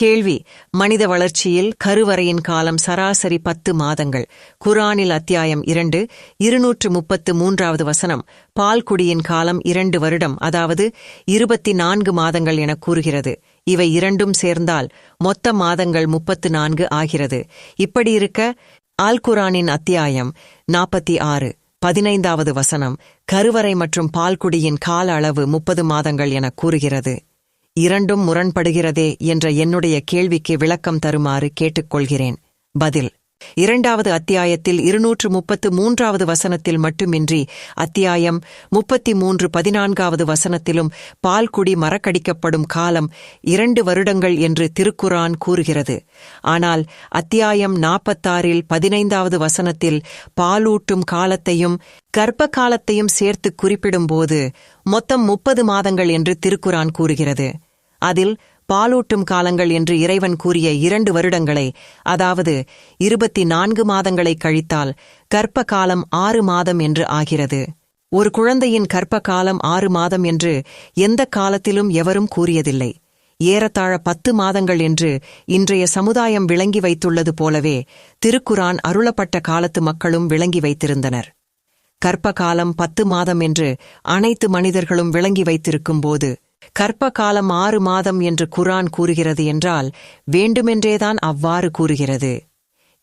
கேள்வி. மனித வளர்ச்சியில் கருவறையின் காலம் சராசரி பத்து மாதங்கள். குரானில் அத்தியாயம் இரண்டு இருநூற்று முப்பத்து மூன்றாவது வசனம். பால்குடியின் காலம் இரண்டு வருடம் அதாவது இருபத்தி நான்கு மாதங்கள் என கூறுகிறது. இவை இரண்டும் சேர்ந்தால் மொத்த மாதங்கள் முப்பத்து நான்கு ஆகிறது. இப்படி இருக்க ஆல்குரானின் அத்தியாயம் நாற்பத்தி ஆறு பதினைந்தாவது வசனம். கருவறை மற்றும் பால்குடியின் கால அளவு முப்பது மாதங்கள் என கூறுகிறது. இரண்டும் முரண்படுகிறதே என்ற என்னுடைய கேள்விக்கு விளக்கம் தருமாறு கேட்டுக்கொள்கிறேன். பதில் இரண்டாவது அத்தியாயத்தில் இருநூற்று முப்பத்து மூன்றாவது வசனத்தில் மட்டுமின்றி அத்தியாயம் முப்பத்தி மூன்று பதினான்காவது வசனத்திலும் பால்குடி மறக்கடிக்கப்படும் காலம் இரண்டு வருடங்கள் என்று திருக்குரான் கூறுகிறது. ஆனால் அத்தியாயம் நாற்பத்தாறில் பதினைந்தாவது வசனத்தில் பாலூட்டும் காலத்தையும் கர்ப்ப காலத்தையும் சேர்த்து குறிப்பிடும்போது மொத்தம் முப்பது மாதங்கள் என்று திருக்குரான் கூறுகிறது. அதில் பாலூட்டும் காலங்கள் என்று இறைவன் கூறிய இரண்டு வருடங்களை. அதாவது இருபத்தி நான்கு மாதங்களை கழித்தால் கர்ப்ப காலம் ஆறு மாதம் என்று ஆகிறது. ஒரு குழந்தையின் கர்ப்ப காலம் ஆறு மாதம் என்று எந்த காலத்திலும் எவரும் கூறியதில்லை. ஏறத்தாழ பத்து மாதங்கள் என்று இன்றைய சமுதாயம் விளங்கி வைத்துள்ளது போலவே திருக்குரான் அருளப்பட்ட காலத்து மக்களும் விளங்கி வைத்திருந்தனர். கர்ப்ப காலம் பத்து மாதம் என்று அனைத்து மனிதர்களும் விளங்கி வைத்திருக்கும் போது கற்ப காலம் ஆறு மாதம் என்று குரான் கூறுகிறது என்றால் வேண்டுமென்றேதான் அவ்வாறு கூறுகிறது.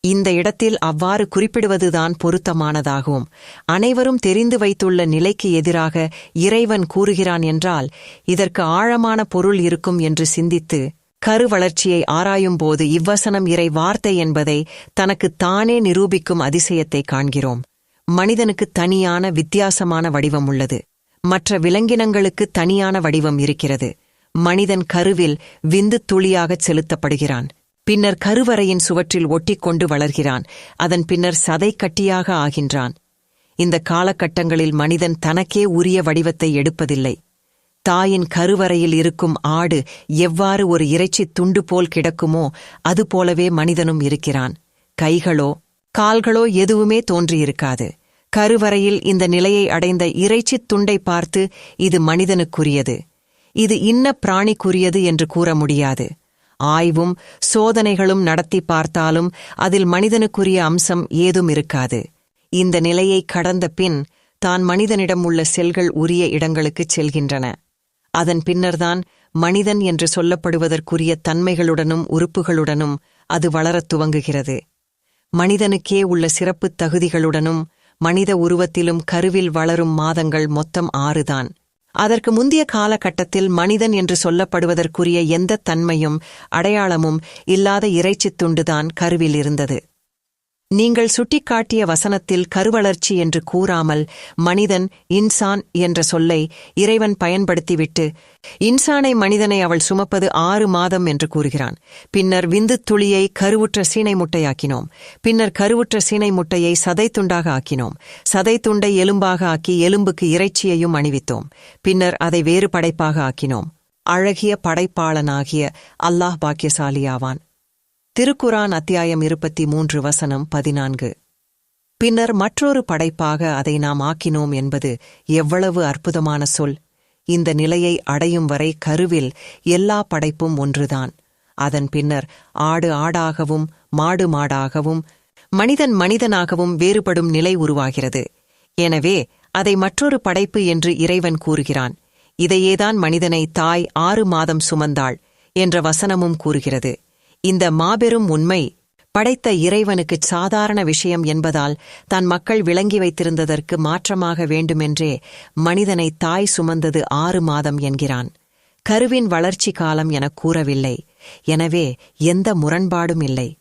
இந்த இடத்தில் அவ்வாறு குறிப்பிடுவதுதான் பொருத்தமானதாகும். அனைவரும் தெரிந்து வைத்துள்ள நிலைக்கு எதிராக இறைவன் கூறுகிறான் என்றால் இதற்கு ஆழமான பொருள் இருக்கும் என்று சிந்தித்து கருவளர்ச்சியை ஆராயும்போது இவ்வசனம் இறை வார்த்தை என்பதை தனக்கு தானே நிரூபிக்கும் அதிசயத்தை காண்கிறோம். மனிதனுக்கு தனியான வித்தியாசமான வடிவம் உள்ளது. மற்ற விலங்கினங்களுக்கு தனியான வடிவம் இருக்கிறது. மனிதன் கருவில் விந்து துளியாகச் செலுத்தப்படுகிறான். பின்னர் கருவறையின் சுவற்றில் ஒட்டிக்கொண்டு வளர்கிறான். அதன் பின்னர் சதை கட்டியாக ஆகின்றான். இந்த காலகட்டங்களில் மனிதன் தனக்கே உரிய வடிவத்தை எடுப்பதில்லை. தாயின் கருவறையில் இருக்கும் ஆடு எவ்வாறு ஒரு இறைச்சி துண்டு போல் கிடக்குமோ அதுபோலவே மனிதனும் இருக்கிறான். கைகளோ கால்களோ எதுவுமே தோன்றியிருக்காது. கருவறையில் இந்த நிலையை அடைந்த இறைச்சித் துண்டை பார்த்து இது மனிதனுக்குரியது. இது இன்ன பிராணிக்குரியது என்று கூற முடியாது. ஆய்வும் சோதனைகளும் நடத்தி பார்த்தாலும் அதில் மனிதனுக்குரிய அம்சம் ஏதும் இருக்காது. இந்த நிலையை கடந்த பின் தான் மனிதனிடம் உள்ள செல்கள் உரிய இடங்களுக்குச் செல்கின்றன. அதன் பின்னர்தான் மனிதன் என்று சொல்லப்படுவதற்குரிய தன்மைகளுடனும் உறுப்புகளுடனும் அது வளரத் துவங்குகிறது. மனிதனுக்கே உள்ள சிறப்புத் தகுதிகளுடனும் மனித உருவத்திலும் கருவில் வளரும் மாதங்கள் மொத்தம் ஆறுதான். அதற்கு முந்திய காலகட்டத்தில் மனிதன் என்று சொல்லப்படுவதற்குரிய எந்த தன்மையும் அடையாளமும் இல்லாத இறைச்சித் துண்டுதான் கருவில் இருந்தது. நீங்கள் சுட்டிக்காட்டிய வசனத்தில் கருவளர்ச்சி என்று கூறாமல் மனிதன் இன்சான் என்ற சொல்லை இறைவன் பயன்படுத்திவிட்டு இன்சானை மனிதனை அவள் சுமப்பது ஆறு மாதம் என்று கூறுகிறான். பின்னர் விந்துத் துளியை கருவுற்ற சீனை முட்டையாக்கினோம். பின்னர் கருவுற்ற சீனை முட்டையை சதை துண்டாக ஆக்கினோம். சதை துண்டை எலும்பாக ஆக்கி எலும்புக்கு இறைச்சியையும் அணிவித்தோம். பின்னர் அதை வேறு படைப்பாக ஆக்கினோம். அழகிய படைப்பாளனாகிய அல்லாஹ் பாக்கியசாலியாவான். திருக்குரான் அத்தியாயம் இருபத்தி மூன்று வசனம் பதினான்கு. பின்னர் மற்றொரு படைப்பாக அதை நாம் ஆக்கினோம் என்பது எவ்வளவு அற்புதமான சொல். இந்த நிலையை அடையும் வரை கருவில் எல்லா படைப்பும் ஒன்றுதான். அதன் பின்னர் ஆடு ஆடாகவும் மாடு மாடாகவும் மனிதன் மனிதனாகவும் வேறுபடும் நிலை உருவாகிறது. எனவே அதை மற்றொரு படைப்பு என்று இறைவன் கூறுகிறான். இதையேதான் மனிதனை தாய் ஆறு மாதம் சுமந்தாள் என்ற வசனமும் கூறுகிறது. இந்த மாபெரும் உண்மை படைத்த இறைவனுக்குச் சாதாரண விஷயம் என்பதால் தன் மக்கள் விளங்கி வைத்திருந்ததற்கு மாற்றமாக வேண்டுமென்றே மனிதனை தாய் சுமந்தது ஆறு மாதம் என்கிறான். கருவின் வளர்ச்சி காலம் எனக் கூறவில்லை. எனவே எந்த முரண்பாடும் இல்லை.